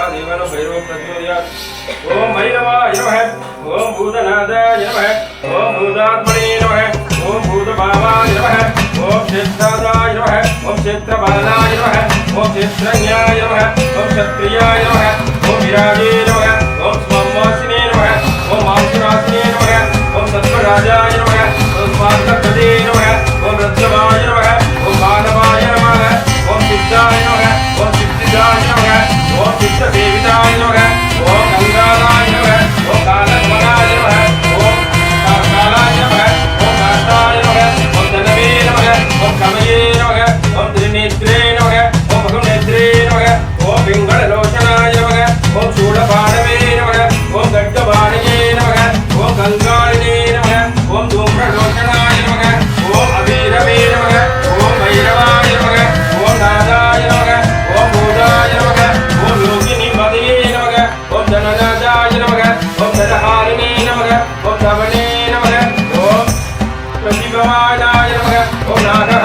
महादेवानो भैरव प्रचोदयात् ओम भैरवाय नमः ओम भूतनाथाय नमः ओम भूतात्मने नमः ओम भूतभावाय नमः ओम क्षेत्रादाय नमः ओम क्षेत्रपालाय नमः ओम क्षेत्रज्ञाय नमः ओम क्षत्रियाय नमः ओम विराजे नमः ओम स्वामासिने नमः ओम मांसरासिने नमः ओम सत्वराजाय na, oh.